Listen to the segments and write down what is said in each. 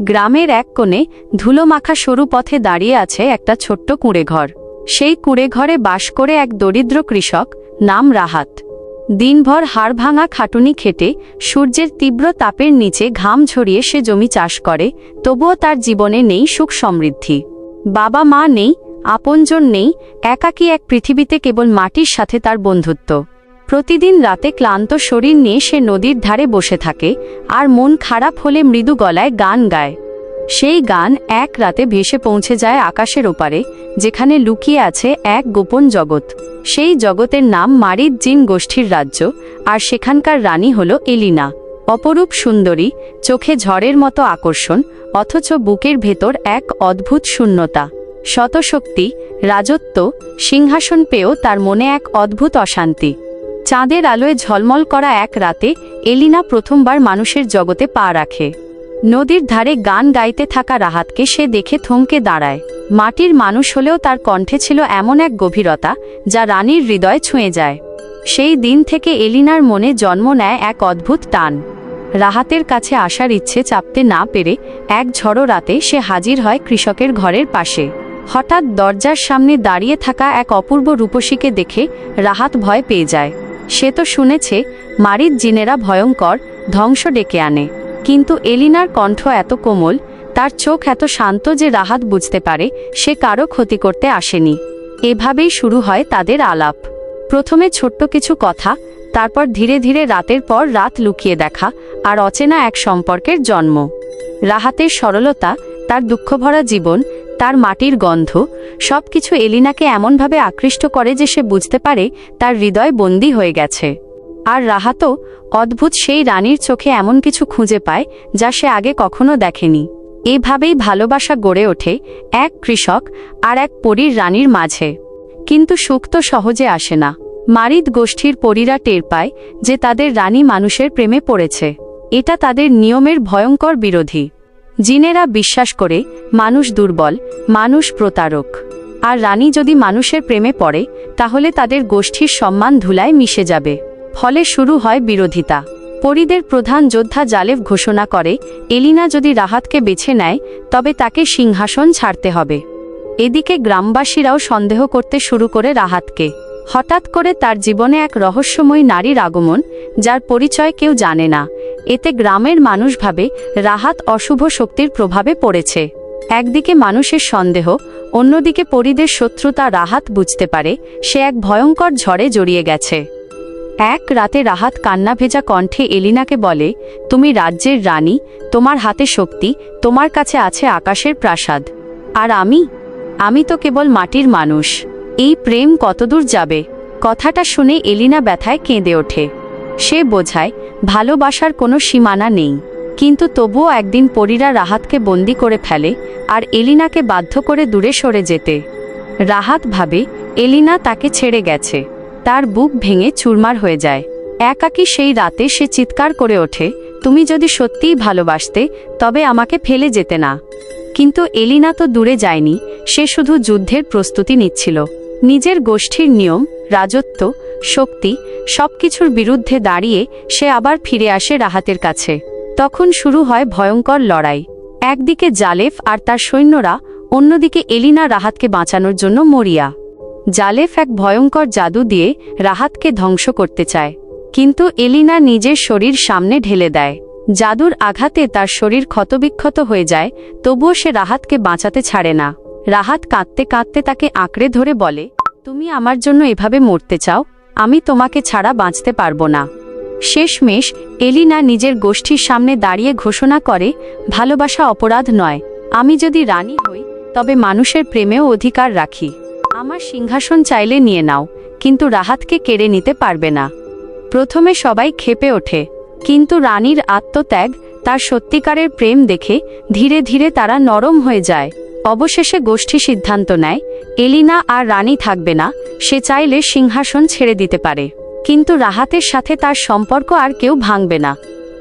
গ্রামের এক কোণে ধুলোমাখা সরু পথে দাঁড়িয়ে আছে একটা ছোট্ট কুঁড়েঘর। সেই কুঁড়েঘরে বাস করে এক দরিদ্র কৃষক নাম রাহাত। দিনভর হাড় ভাঙা খাটুনি খেটে সূর্যের তীব্র তাপের নিচে ঘাম ঝরিয়ে সে জমি চাষ করে, তবুও তার জীবনে নেই সুখ সমৃদ্ধি। বাবা মা নেই, আপনজন নেই, একাকী এক পৃথিবীতে কেবল মাটির সাথে তার বন্ধুত্ব। প্রতিদিন রাতে ক্লান্ত শরীর নিয়ে সে নদীর ধারে বসে থাকে আর মন খারাপ হলে মৃদু গলায় গান গায়। সেই গান এক রাতে ভেসে পৌঁছে যায় আকাশের ওপারে, যেখানে লুকিয়ে আছে এক গোপন জগৎ। সেই জগতের নাম মারিদ জিন গোষ্ঠীর রাজ্য, আর সেখানকার রানী হল এলিনা। অপরূপ সুন্দরী, চোখে ঝড়ের মতো আকর্ষণ, অথচ বুকের ভেতর এক অদ্ভুত শূন্যতা। শতশক্তি, রাজত্ব, সিংহাসন পেয়েও তার মনে এক অদ্ভুত অশান্তি। চাঁদের আলোয় ঝলমল করা এক রাতে, এলিনা প্রথমবার মানুষের জগতে পা রাখে। নদীর ধারে গান গাইতে থাকা রাহাতকে সে দেখে থমকে দাঁড়ায়। মাটির মানুষ হলেও তার কণ্ঠে ছিল এমন এক গভীরতা, যা রানীর হৃদয় ছুঁয়ে যায়। সেই দিন থেকে এলিনার মনে জন্ম নেয় এক অদ্ভুত টান। রাহাতের কাছে আসার ইচ্ছে চাপতে না পেরে এক ঝড়ো রাতে সে হাজির হয় কৃষকের ঘরের পাশে। হঠাৎ দরজার সামনে দাঁড়িয়ে থাকা এক অপূর্ব রূপসীকে দেখে রাহাত ভয় পেয়ে যায়। সে তো শুনেছে মারিদ জিনেরা ভয়ঙ্কর, ধ্বংস ডেকে আনে। কিন্তু এলিনার কণ্ঠ এত কোমল, তার চোখ এত শান্ত যে রাহাত বুঝতে পারে, সে কারও ক্ষতি করতে আসেনি। এভাবেই শুরু হয় তাদের আলাপ। প্রথমে ছোট্ট কিছু কথা, তারপর ধীরে ধীরে রাতের পর রাত লুকিয়ে দেখা আর অচেনা এক সম্পর্কের জন্ম। রাহাতের সরলতা, তার দুঃখভরা জীবন তার মাটির গন্ধ সব কিছু এলিনাকে এমনভাবে আকৃষ্ট করে যে সে বুঝতে পারে তার হৃদয় বন্দী হয়ে গেছে। আর রাহাতও অদ্ভুত সেই রানীর চোখে এমন কিছু খুঁজে পায় যা সে আগে কখনো দেখেনি। এভাবেই ভালোবাসা গড়ে ওঠে এক কৃষক আর এক পরীর রানীর মাঝে। কিন্তু সুখ তো সহজে আসে না। মারিদ গোষ্ঠীর পরীরা টের পায় যে তাদের রানী মানুষের প্রেমে পড়েছে। এটা তাদের নিয়মের ভয়ঙ্কর বিরোধী। জিনেরা বিশ্বাস করে, মানুষ দুর্বল, মানুষ প্রতারক। আর রানী যদি মানুষের প্রেমে পড়ে, তাহলে তাদের গোষ্ঠীর সম্মান ধুলায় মিশে যাবে। ফলে শুরু হয় বিরোধিতা। পরিদের প্রধান যোদ্ধা জালেভ ঘোষণা করে, এলিনা যদি রাহাতকে বেছে নেয়, তবে তাকে সিংহাসন ছাড়তে হবে। এদিকে গ্রামবাসীরাও সন্দেহ করতে শুরু করে রাহাতকে। হঠাৎ করে তার জীবনে এক রহস্যময় নারীর আগমন, যার পরিচয় কেউ জানে না। এতে গ্রামের মানুষ ভাবে রাহাত অশুভ শক্তির প্রভাবে পড়েছে। একদিকে মানুষের সন্দেহ, অন্যদিকে পরিদের শত্রুতা রাহাত বুঝতে পারে, সে এক ভয়ঙ্কর ঝড়ে জড়িয়ে গেছে। এক রাতে রাহাত কান্না ভেজা কণ্ঠে এলিনাকে বলে, তুমি রাজ্যের রানী, তোমার হাতে শক্তি, তোমার কাছে আছে আকাশের প্রাসাদ। আর আমি? আমি তো কেবল মাটির মানুষ। এই প্রেম কতদূর যাবে? কথাটা শুনে এলিনা ব্যথায় কেঁদে ওঠে। সে বোঝায়, ভালোবাসার কোনো সীমানা নেই। কিন্তু তবুও একদিন পরীরা রাহাতকে বন্দি করে ফেলে আর এলিনাকে বাধ্য করে দূরে সরে যেতে। রাহাত ভাবে, এলিনা তাকে ছেড়ে গেছে। তার বুক ভেঙে চুরমার হয়ে যায়। একাকী সেই রাতে সে চিৎকার করে ওঠে, তুমি যদি সত্যিই ভালোবাসতে, তবে আমাকে ফেলে যেতে না। কিন্তু এলিনা তো দূরে যায়নি, সে শুধু যুদ্ধের প্রস্তুতি নিচ্ছিল। নিজের গোষ্ঠীর নিয়ম, রাজত্ব, শক্তি সবকিছুর বিরুদ্ধে দাঁড়িয়ে সে আবার ফিরে আসে রাহাতের কাছে। তখন শুরু হয় ভয়ঙ্কর লড়াই। একদিকে জালেফ আর তার সৈন্যরা, অন্যদিকে এলিনা রাহাতকে বাঁচানোর জন্য মরিয়া। জালেফ এক ভয়ঙ্কর জাদু দিয়ে রাহাতকে ধ্বংস করতে চায়। কিন্তু এলিনা নিজের শরীর সামনে ঢেলে দেয়। জাদুর আঘাতে তার শরীর ক্ষতবিক্ষত হয়ে যায়, তবুও সে রাহাতকে বাঁচাতে ছাড়ে না। রাহাত কাঁদতে কাঁদতে তাকে আঁকড়ে ধরে বলে, তুমি আমার জন্য এভাবে মরতে চাও? আমি তোমাকে ছাড়া বাঁচতে পারব না। শেষমেশ এলিনা নিজের গোষ্ঠীর সামনে দাঁড়িয়ে ঘোষণা করে, ভালোবাসা অপরাধ নয়। আমি যদি রানী হই, তবে মানুষের প্রেমেও অধিকার রাখি। আমার সিংহাসন চাইলে নিয়ে নাও, কিন্তু রাহাতকে কেড়ে নিতে পারবে না। প্রথমে সবাই খেপে ওঠে, কিন্তু রানীর আত্মত্যাগ, তার সত্যিকারের প্রেম দেখে ধীরে ধীরে তারা নরম হয়ে যায়। অবশেষে গোষ্ঠী সিদ্ধান্ত নেয়, এলিনা আর রানী থাকবে না, সে চাইলে সিংহাসন ছেড়ে দিতে পারে। কিন্তু রাহাতের সাথে তার সম্পর্ক আর কেউ ভাঙবে না।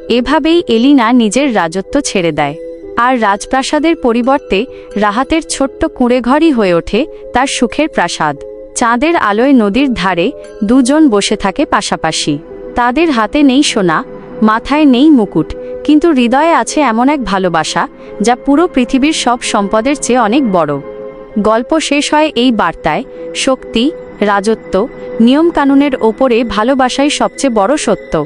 এভাবেই এলিনা নিজের রাজত্ব ছেড়ে দেয়। আর রাজপ্রাসাদের পরিবর্তে রাহাতের ছোট্ট কুঁড়েঘরই হয়ে ওঠে তার সুখের প্রাসাদ। চাঁদের আলোয় নদীর ধারে দুজন বসে থাকে পাশাপাশি। তাদের হাতে নেই সোনা মাথায় নেই মুকুট, কিন্তু হৃদয়ে আছে এমন এক ভালোবাসা, যা পুরো পৃথিবীর সব সম্পদের চেয়ে অনেক বড়। গল্প শেষ হয় এই বার্তায়, শক্তি, রাজত্ব, নিয়মকানুনের ওপরে ভালোবাসাই সবচেয়ে বড় সত্য।